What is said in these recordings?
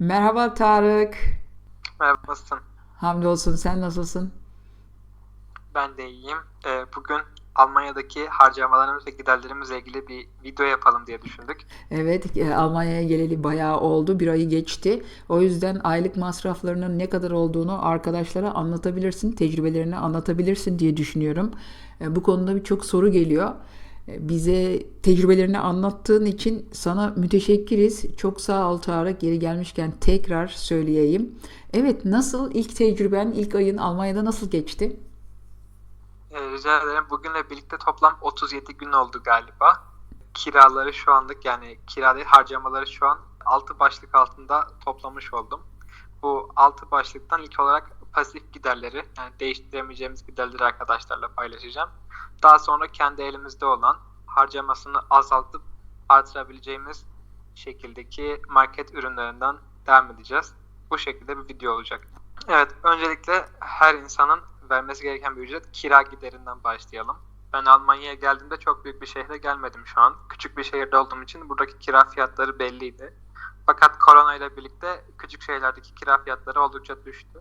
Merhaba Tarık. Merhaba, nasılsın? Hamdolsun sen nasılsın? Ben de iyiyim. Ee, bugün Almanya'daki harcamalarımız ve giderlerimizle ilgili bir video yapalım diye düşündük. Evet, e, Almanya'ya geleli bayağı oldu. Bir ayı geçti. O yüzden aylık masraflarının ne kadar olduğunu arkadaşlara anlatabilirsin, tecrübelerini anlatabilirsin diye düşünüyorum. E, Bu konuda birçok soru geliyor. E, Bize tecrübelerini anlattığın için sana müteşekkiriz. Çok sağ ol Tarık. Geri gelmişken tekrar söyleyeyim. Evet, nasıl ilk tecrüben, ilk ayın Almanya'da nasıl geçti? Ee, rica ederim. Bugünle birlikte toplam 37 gün oldu galiba. Kiraları şu anlık yani kira değil harcamaları şu an 6 başlık altında toplamış oldum. Bu 6 başlıktan ilk olarak pasif giderleri yani değiştiremeyeceğimiz giderleri arkadaşlarla paylaşacağım. Daha sonra kendi elimizde olan harcamasını azaltıp artırabileceğimiz şekildeki market ürünlerinden devam edeceğiz. Bu şekilde bir video olacak. Evet, öncelikle her insanın vermesi gereken bir ücret kira giderinden başlayalım. Ben Almanya'ya geldiğimde çok büyük bir şehre gelmedim şu an. Küçük bir şehirde olduğum için buradaki kira fiyatları belliydi. Fakat korona ile birlikte küçük şehirlerdeki kira fiyatları oldukça düştü.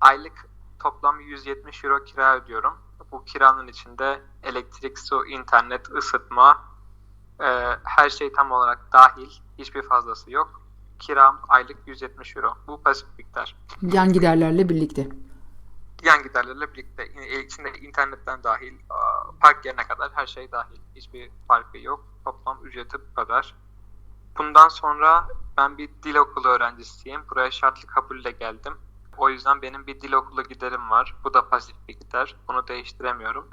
Aylık toplam 170 euro kira ödüyorum. Bu kiranın içinde elektrik, su, internet, ısıtma, e, her şey tam olarak dahil. Hiçbir fazlası yok. Kiram aylık 170 euro. Bu pasif miktar. Yan giderlerle birlikte. yan giderlerle birlikte e, içinde internetten dahil park yerine kadar her şey dahil. Hiçbir farkı yok. Toplam ücreti bu kadar. Bundan sonra ben bir dil okulu öğrencisiyim. Buraya şartlı kabulle geldim. O yüzden benim bir dil okulu giderim var. Bu da pasif bir gider. Bunu değiştiremiyorum.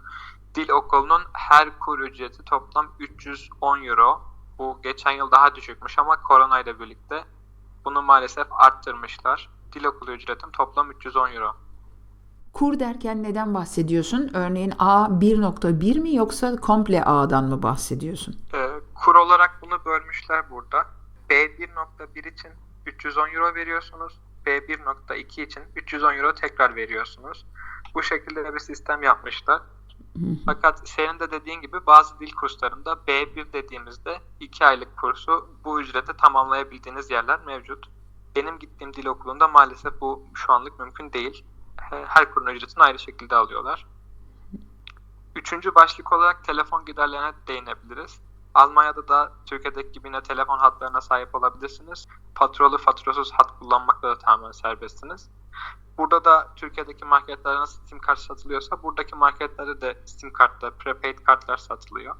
Dil okulunun her kur ücreti toplam 310 euro. Bu geçen yıl daha düşükmüş ama korona ile birlikte bunu maalesef arttırmışlar. Dil okulu ücretim toplam 310 euro. Kur derken neden bahsediyorsun? Örneğin A 1.1 mi yoksa komple A'dan mı bahsediyorsun? Ee, kur olarak bunu bölmüşler burada. B1.1 için 310 euro veriyorsunuz. B1.2 için 310 euro tekrar veriyorsunuz. Bu şekilde bir sistem yapmışlar. Fakat senin de dediğin gibi bazı dil kurslarında B1 dediğimizde 2 aylık kursu bu ücrete tamamlayabildiğiniz yerler mevcut. Benim gittiğim dil okulunda maalesef bu şu anlık mümkün değil. Her kurun ücretini ayrı şekilde alıyorlar. Üçüncü başlık olarak telefon giderlerine değinebiliriz. Almanya'da da Türkiye'deki gibi yine telefon hatlarına sahip olabilirsiniz. Faturolu faturasız hat kullanmakla da tamamen serbestsiniz. Burada da Türkiye'deki marketlerde nasıl sim kart satılıyorsa buradaki marketlerde de sim kartlar, prepaid kartlar satılıyor.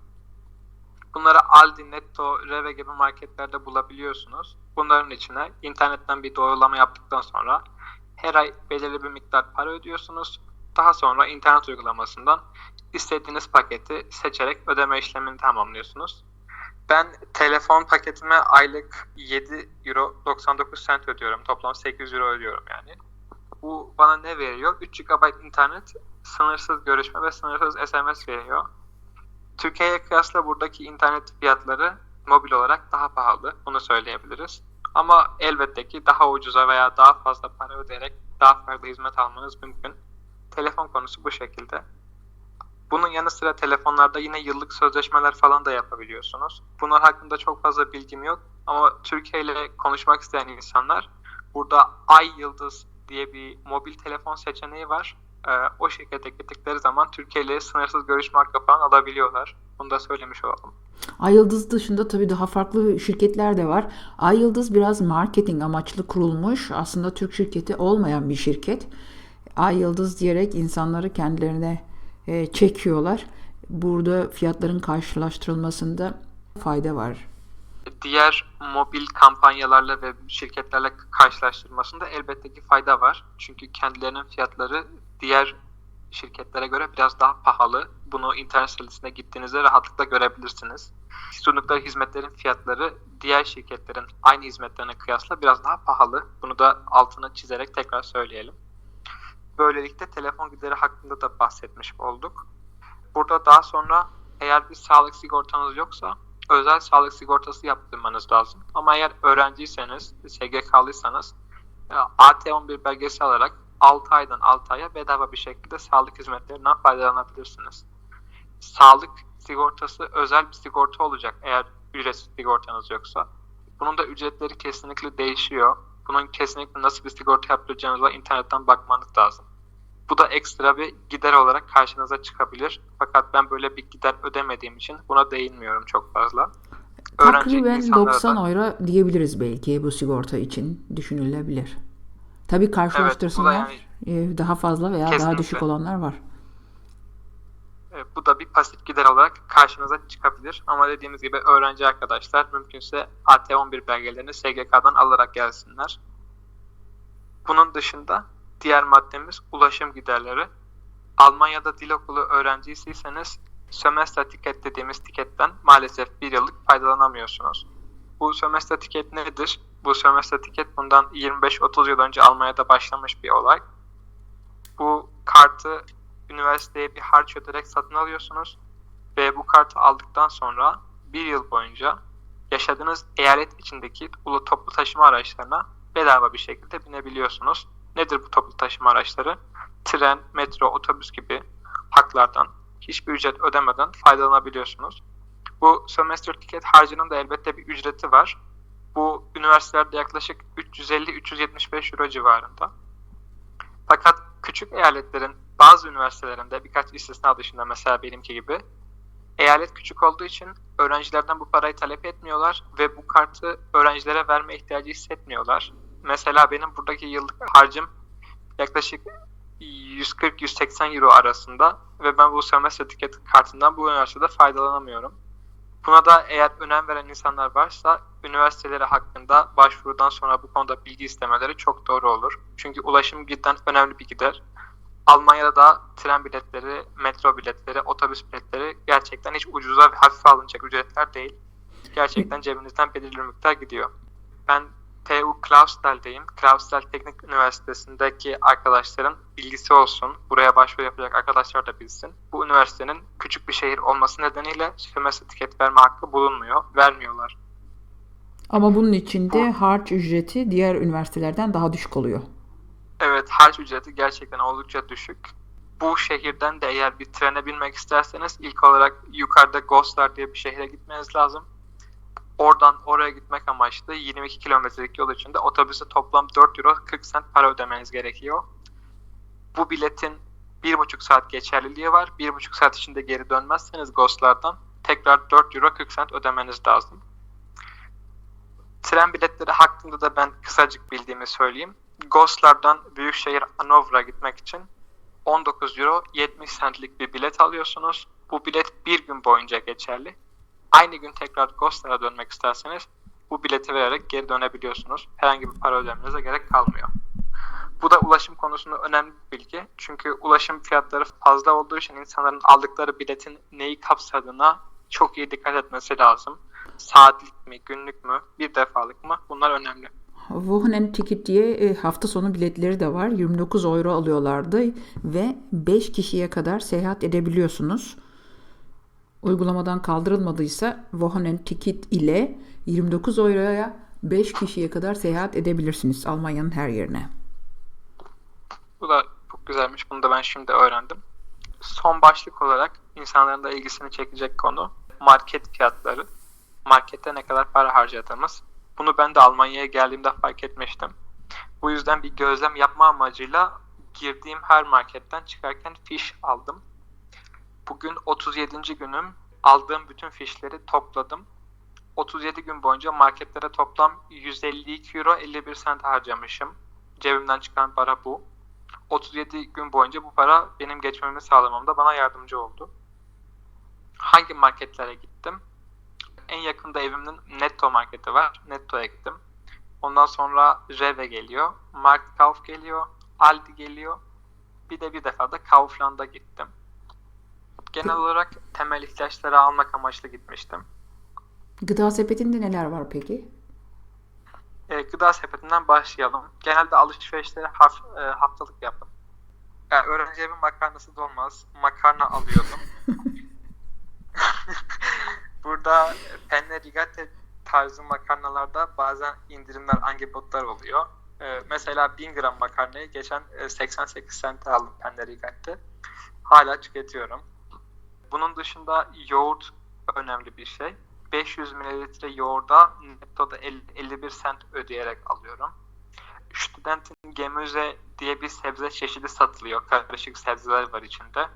Bunları Aldi, Netto, Reve gibi marketlerde bulabiliyorsunuz. Bunların içine internetten bir doğrulama yaptıktan sonra her ay belirli bir miktar para ödüyorsunuz. Daha sonra internet uygulamasından istediğiniz paketi seçerek ödeme işlemini tamamlıyorsunuz. Ben telefon paketime aylık 7 euro 99 cent ödüyorum. Toplam 8 euro ödüyorum yani. Bu bana ne veriyor? 3 GB internet, sınırsız görüşme ve sınırsız SMS veriyor. Türkiye'ye kıyasla buradaki internet fiyatları mobil olarak daha pahalı. Bunu söyleyebiliriz. Ama elbette ki daha ucuza veya daha fazla para ödeyerek daha farklı hizmet almanız mümkün. Telefon konusu bu şekilde. Bunun yanı sıra telefonlarda yine yıllık sözleşmeler falan da yapabiliyorsunuz. Bunlar hakkında çok fazla bilgim yok ama Türkiye ile konuşmak isteyen insanlar burada Ay Yıldız diye bir mobil telefon seçeneği var. Ee, o şirkete gittikleri zaman Türkiye ile sınırsız görüşme hakkı falan alabiliyorlar. Bunu da söylemiş olalım. Ay Yıldız dışında tabii daha farklı şirketler de var. Ay Yıldız biraz marketing amaçlı kurulmuş. Aslında Türk şirketi olmayan bir şirket. Ay Yıldız diyerek insanları kendilerine e, çekiyorlar. Burada fiyatların karşılaştırılmasında fayda var. Diğer mobil kampanyalarla ve şirketlerle karşılaştırmasında elbette ki fayda var. Çünkü kendilerinin fiyatları diğer şirketlere göre biraz daha pahalı. Bunu internet sitesine gittiğinizde rahatlıkla görebilirsiniz. Sundukları hizmetlerin fiyatları diğer şirketlerin aynı hizmetlerine kıyasla biraz daha pahalı. Bunu da altına çizerek tekrar söyleyelim. Böylelikle telefon gideri hakkında da bahsetmiş olduk. Burada daha sonra eğer bir sağlık sigortanız yoksa özel sağlık sigortası yaptırmanız lazım. Ama eğer öğrenciyseniz, SGK'lıysanız e, AT11 belgesi alarak 6 aydan 6 aya bedava bir şekilde sağlık hizmetlerinden faydalanabilirsiniz. Sağlık sigortası özel bir sigorta olacak eğer ücretsiz sigortanız yoksa. Bunun da ücretleri kesinlikle değişiyor. Bunun kesinlikle nasıl bir sigorta yaptıracağınıza internetten bakmanız lazım. Bu da ekstra bir gider olarak karşınıza çıkabilir. Fakat ben böyle bir gider ödemediğim için buna değinmiyorum çok fazla. Takriben insanlara 90 da- euro diyebiliriz belki bu sigorta için düşünülebilir. Tabii karşılaştırsınlar. yani- Ee, daha fazla veya daha Kesinlikle. düşük olanlar var. E, Bu da bir pasif gider olarak karşınıza çıkabilir. Ama dediğimiz gibi öğrenci arkadaşlar mümkünse AT11 belgelerini SGK'dan alarak gelsinler. Bunun dışında diğer maddemiz ulaşım giderleri. Almanya'da dil okulu öğrencisiyseniz sömestr tiket dediğimiz tiketten maalesef bir yıllık faydalanamıyorsunuz. Bu sömestr tiket nedir? Bu sömestr tiket bundan 25-30 yıl önce Almanya'da başlamış bir olay. Bu kartı üniversiteye bir harç öderek satın alıyorsunuz ve bu kartı aldıktan sonra bir yıl boyunca yaşadığınız eyalet içindeki ulu toplu taşıma araçlarına bedava bir şekilde binebiliyorsunuz. Nedir bu toplu taşıma araçları? Tren, metro, otobüs gibi haklardan hiçbir ücret ödemeden faydalanabiliyorsunuz. Bu sömestr tiket harcının da elbette bir ücreti var. Bu üniversitelerde yaklaşık 350-375 euro civarında. Fakat küçük eyaletlerin bazı üniversitelerinde birkaç istisna dışında mesela benimki gibi eyalet küçük olduğu için öğrencilerden bu parayı talep etmiyorlar ve bu kartı öğrencilere verme ihtiyacı hissetmiyorlar. Mesela benim buradaki yıllık harcım yaklaşık 140-180 euro arasında ve ben bu sömestr tiket kartından bu üniversitede faydalanamıyorum. Buna da eğer önem veren insanlar varsa üniversiteleri hakkında başvurudan sonra bu konuda bilgi istemeleri çok doğru olur. Çünkü ulaşım cidden önemli bir gider. Almanya'da da tren biletleri, metro biletleri, otobüs biletleri gerçekten hiç ucuza ve hafife alınacak ücretler değil. Gerçekten cebinizden belirli miktar gidiyor. Ben TU Klausthal''deyim. Klausthal Teknik Üniversitesi'ndeki arkadaşların bilgisi olsun. Buraya başvuru yapacak arkadaşlar da bilsin. Bu üniversitenin küçük bir şehir olması nedeniyle sömestr tiket verme hakkı bulunmuyor. Vermiyorlar. Ama bunun içinde harç ücreti diğer üniversitelerden daha düşük oluyor. Evet harç ücreti gerçekten oldukça düşük. Bu şehirden de eğer bir trene binmek isterseniz ilk olarak yukarıda Goslar diye bir şehre gitmeniz lazım. Oradan oraya gitmek amaçlı 22 kilometrelik yol içinde otobüse toplam 4 euro 40 cent para ödemeniz gerekiyor. Bu biletin 1,5 saat geçerliliği var. 1,5 saat içinde geri dönmezseniz Goslar'dan tekrar 4 euro 40 cent ödemeniz lazım. Tren biletleri hakkında da ben kısacık bildiğimi söyleyeyim. Goslar'dan Büyükşehir Hanovra gitmek için 19 euro 70 centlik bir bilet alıyorsunuz. Bu bilet bir gün boyunca geçerli. Aynı gün tekrar Goslar'a dönmek isterseniz bu bileti vererek geri dönebiliyorsunuz. Herhangi bir para ödemenize gerek kalmıyor. Bu da ulaşım konusunda önemli bir bilgi. Çünkü ulaşım fiyatları fazla olduğu için insanların aldıkları biletin neyi kapsadığına çok iyi dikkat etmesi lazım. Saatlik mi, günlük mü, bir defalık mı? Bunlar önemli. Wochenend Ticket diye e, hafta sonu biletleri de var. 29 euro alıyorlardı ve 5 kişiye kadar seyahat edebiliyorsunuz. Uygulamadan kaldırılmadıysa Wochenend Ticket ile 29 euroya 5 kişiye kadar seyahat edebilirsiniz Almanya'nın her yerine. Bu da çok güzelmiş. Bunu da ben şimdi öğrendim. Son başlık olarak insanların da ilgisini çekecek konu market fiyatları. Markette ne kadar para harcadığımız. Bunu ben de Almanya'ya geldiğimde fark etmiştim. Bu yüzden bir gözlem yapma amacıyla girdiğim her marketten çıkarken fiş aldım. Bugün 37. günüm. Aldığım bütün fişleri topladım. 37 gün boyunca marketlere toplam 152 euro 51 cent harcamışım. Cebimden çıkan para bu. 37 gün boyunca bu para benim geçmemi sağlamamda bana yardımcı oldu. Hangi marketlere gittim? En yakında evimin Netto marketi var. Netto'ya gittim. Ondan sonra Rewe geliyor. Marktkauf geliyor. Aldi geliyor. Bir de bir defa da Kaufland'a gittim. Genel olarak temel ihtiyaçları almak amaçlı gitmiştim. Gıda sepetinde neler var peki? E, gıda sepetinden başlayalım. Genelde alışverişleri haf- e, haftalık yaptım. Yani öğrenci evi makarnası da olmaz. Makarna alıyordum. Burada penne rigate tarzı makarnalarda bazen indirimler, angebotlar oluyor. E, mesela 1000 gram makarnayı geçen e, 88 cent aldım penne rigate. Hala tüketiyorum. Bunun dışında yoğurt önemli bir şey. 500 mililitre yoğurda nettoda 50, 51 cent ödeyerek alıyorum. Studentin Gemüse diye bir sebze çeşidi satılıyor. Karışık sebzeler var içinde.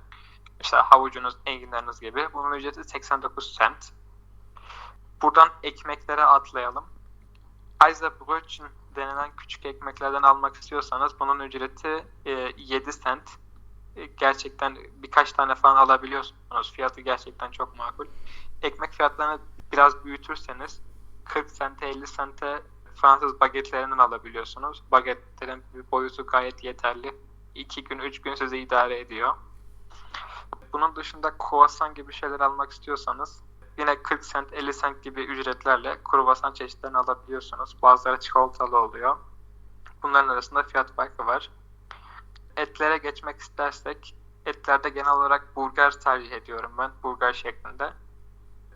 İşte havucunuz, enginleriniz gibi. Bunun ücreti 89 cent. Buradan ekmeklere atlayalım. Eisenbrötchen denilen küçük ekmeklerden almak istiyorsanız bunun ücreti e, 7 cent. E, gerçekten birkaç tane falan alabiliyorsunuz. Fiyatı gerçekten çok makul. Ekmek fiyatlarını biraz büyütürseniz 40 sente 50 sente Fransız bagetlerinden alabiliyorsunuz. Bagetlerin boyutu gayet yeterli. 2 gün 3 gün sizi idare ediyor. Bunun dışında kruvasan gibi şeyler almak istiyorsanız yine 40 cent 50 cent gibi ücretlerle kruvasan çeşitlerini alabiliyorsunuz. Bazıları çikolatalı oluyor. Bunların arasında fiyat farkı var. Etlere geçmek istersek etlerde genel olarak burger tercih ediyorum ben. Burger şeklinde.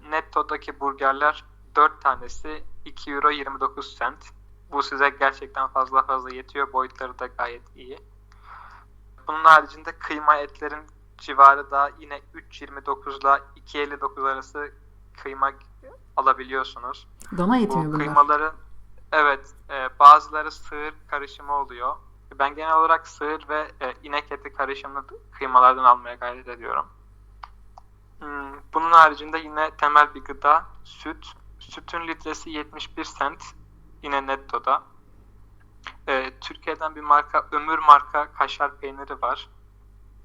Netto'daki burgerler 4 tanesi 2 euro 29 cent. Bu size gerçekten fazla fazla yetiyor. Boyutları da gayet iyi. Bunun haricinde kıyma etlerin civarı da yine 3.29 ile 2.59 arası kıyma alabiliyorsunuz. Dana eti mi Bu bunlar? kıymaların evet e, bazıları sığır karışımı oluyor. Ben genel olarak sığır ve e, inek eti karışımlı kıymalardan almaya gayret ediyorum. Hmm, bunun haricinde yine temel bir gıda süt. Sütün litresi 71 cent. Yine nettoda. E, Türkiye'den bir marka Ömür marka kaşar peyniri var.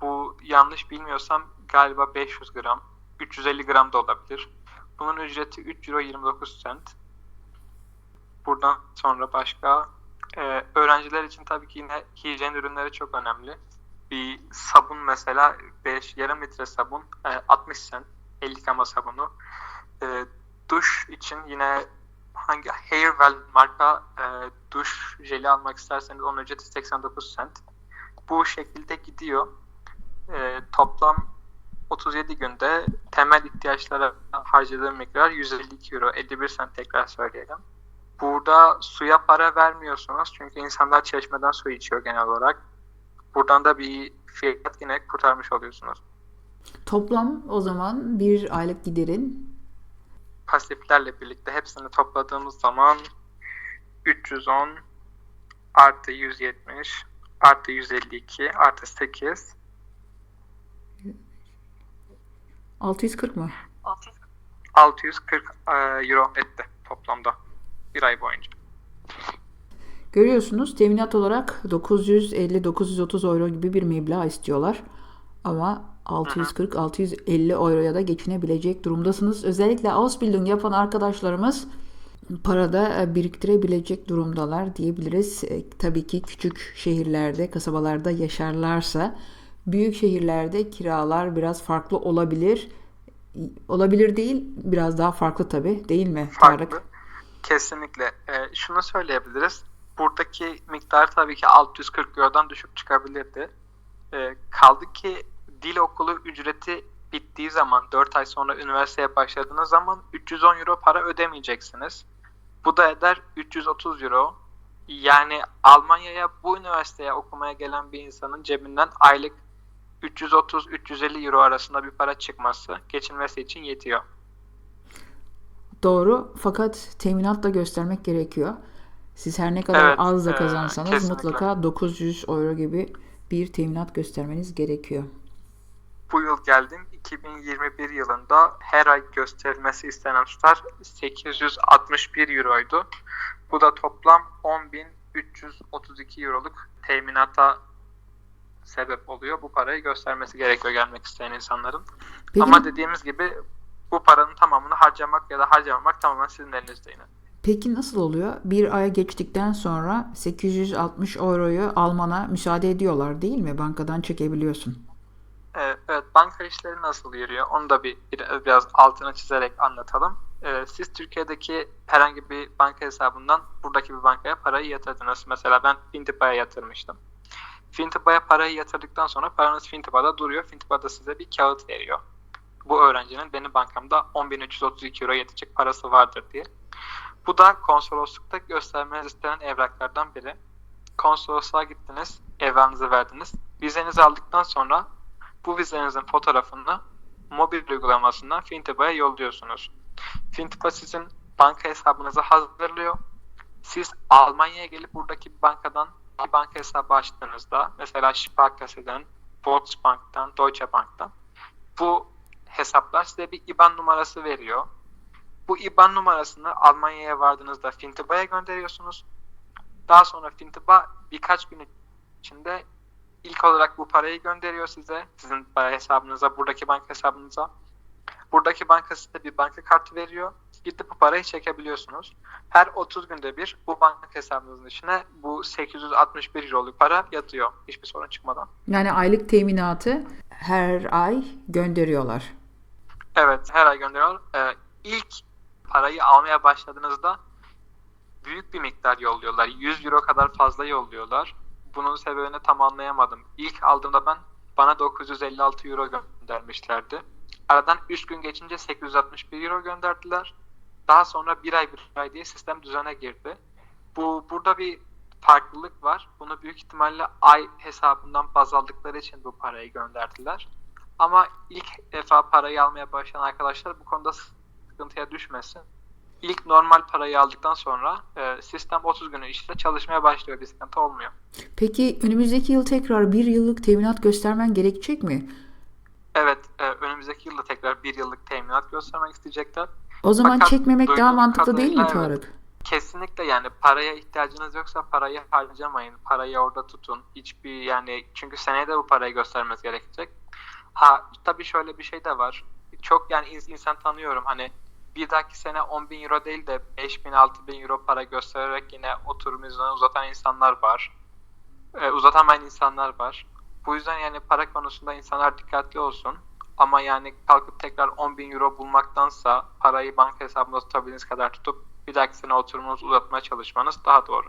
Bu yanlış bilmiyorsam galiba 500 gram. 350 gram da olabilir. Bunun ücreti 3 euro 29 cent. Buradan sonra başka e, öğrenciler için tabii ki yine hijyen ürünleri çok önemli. Bir sabun mesela 5 yarım litre sabun e, 60 cent. El yıkama sabunu. E, duş için yine hangi Hairwell marka e, duş jeli almak isterseniz onun ücreti 89 cent. Bu şekilde gidiyor. E, toplam 37 günde temel ihtiyaçlara harcadığım miktar 152 euro 51 cent tekrar söyleyelim. Burada suya para vermiyorsunuz çünkü insanlar çeşmeden su içiyor genel olarak. Buradan da bir fiyat yine kurtarmış oluyorsunuz. Toplam o zaman bir aylık giderin Pasiflerle birlikte hepsini topladığımız zaman 310 artı 170 artı 152 artı 8 640 mı? 640 e, euro etti toplamda bir ay boyunca. Görüyorsunuz teminat olarak 950-930 euro gibi bir meblağ istiyorlar. Ama 640-650 euroya da geçinebilecek durumdasınız. Özellikle Ausbildung yapan arkadaşlarımız parada biriktirebilecek durumdalar diyebiliriz. Tabii ki küçük şehirlerde, kasabalarda yaşarlarsa büyük şehirlerde kiralar biraz farklı olabilir. Olabilir değil, biraz daha farklı tabii değil mi Tarık? Farklı. Kesinlikle. E, şunu söyleyebiliriz. Buradaki miktar tabii ki 640 Euro'dan düşük çıkabilirdi. E, kaldı ki dil okulu ücreti bittiği zaman 4 ay sonra üniversiteye başladığınız zaman 310 euro para ödemeyeceksiniz. Bu da eder 330 euro. Yani Almanya'ya bu üniversiteye okumaya gelen bir insanın cebinden aylık 330-350 euro arasında bir para çıkması geçinmesi için yetiyor. Doğru fakat teminat da göstermek gerekiyor. Siz her ne kadar Evet, az da e, kazansanız kesinlikle. mutlaka 900 euro gibi bir teminat göstermeniz gerekiyor. Bu yıl geldim 2021 yılında her ay gösterilmesi istenen tutar 861 euroydu. Bu da toplam 10.332 euroluk teminata sebep oluyor. Bu parayı göstermesi gerekiyor gelmek isteyen insanların. Peki, Ama dediğimiz gibi bu paranın tamamını harcamak ya da harcamamak tamamen sizin elinizde yine. peki nasıl oluyor? Bir aya geçtikten sonra 860 euroyu almana müsaade ediyorlar değil mi? Bankadan çekebiliyorsun. Ee, Evet, banka işleri nasıl yürüyor? Onu da bir, bir- biraz altına çizerek anlatalım. Ee, Siz Türkiye'deki herhangi bir banka hesabından buradaki bir bankaya parayı yatırdınız. Mesela ben Fintipa'ya yatırmıştım. Fintipa'ya parayı yatırdıktan sonra paranız Fintipa'da duruyor. Fintipa da size bir kağıt veriyor. Bu öğrencinin benim bankamda 10.332 euro yetecek parası vardır diye. Bu da konsoloslukta göstermeniz istenen evraklardan biri. Konsolosluğa gittiniz, evranızı verdiniz. Vizenizi aldıktan sonra bu vizenizin fotoğrafını mobil uygulamasından Fintipa'ya yolluyorsunuz. Fintipa sizin banka hesabınızı hazırlıyor. Siz Almanya'ya gelip buradaki bankadan banka hesabı açtığınızda mesela Sparkasse'den, Volksbank'tan, Deutsche Bank'tan bu hesaplar size bir IBAN numarası veriyor. Bu IBAN numarasını Almanya'ya vardığınızda Fintiba'ya gönderiyorsunuz. Daha sonra Fintiba birkaç gün içinde ilk olarak bu parayı gönderiyor size. Sizin hesabınıza, buradaki banka hesabınıza. Buradaki banka size bir banka kartı veriyor. Gidip bu parayı çekebiliyorsunuz. Her 30 günde bir bu banka hesabınızın içine bu 861 euroluk para yatıyor. Hiçbir sorun çıkmadan. Yani aylık teminatı her ay gönderiyorlar. Evet, her ay gönderiyor. Ee, ilk parayı almaya başladığınızda büyük bir miktar yolluyorlar. 100 euro kadar fazla yolluyorlar. Bunun sebebini tam anlayamadım. İlk aldığımda ben bana 956 euro göndermişlerdi. Aradan 3 gün geçince 861 euro gönderdiler. Daha sonra bir ay bir ay diye sistem düzene girdi. Bu burada bir farklılık var. Bunu büyük ihtimalle ay hesabından baz aldıkları için bu parayı gönderdiler. Ama ilk defa parayı almaya başlayan arkadaşlar bu konuda sıkıntıya düşmesin. İlk normal parayı aldıktan sonra e, sistem 30 günün içinde çalışmaya başlıyor. Bir sıkıntı olmuyor. Peki önümüzdeki yıl tekrar bir yıllık teminat göstermen gerekecek mi? Evet, e, önümüzdeki yılda tekrar bir yıllık teminat göstermek isteyecekler. O zaman Fakat çekmemek daha mantıklı değil mi evet. Tarık? Kesinlikle yani paraya ihtiyacınız yoksa parayı harcamayın. Parayı orada tutun. Hiçbir yani çünkü seneye de bu parayı göstermeniz gerekecek. Ha tabii şöyle bir şey de var. Çok yani ins- insan tanıyorum hani bir dahaki sene 10 bin euro değil de 5 bin 6 bin euro para göstererek yine oturumunu uzatan insanlar var. Ee, uzatamayan insanlar var. Bu yüzden yani para konusunda insanlar dikkatli olsun. Ama yani kalkıp tekrar 10 bin euro bulmaktansa parayı banka hesabında tutabildiğiniz kadar tutup bir dahaki sene oturumunuzu uzatmaya çalışmanız daha doğru.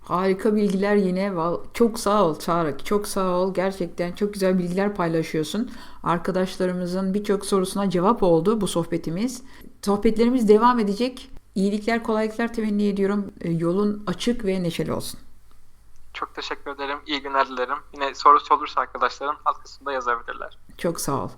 Harika bilgiler yine. Çok sağ ol Tarık. Çok sağ ol. Gerçekten çok güzel bilgiler paylaşıyorsun. Arkadaşlarımızın birçok sorusuna cevap oldu bu sohbetimiz. Sohbetlerimiz devam edecek. İyilikler, kolaylıklar temenni ediyorum. E, Yolun açık ve neşeli olsun. Çok teşekkür ederim. İyi günler dilerim. Yine sorusu olursa arkadaşların alt kısmında yazabilirler. Çok sağ ol.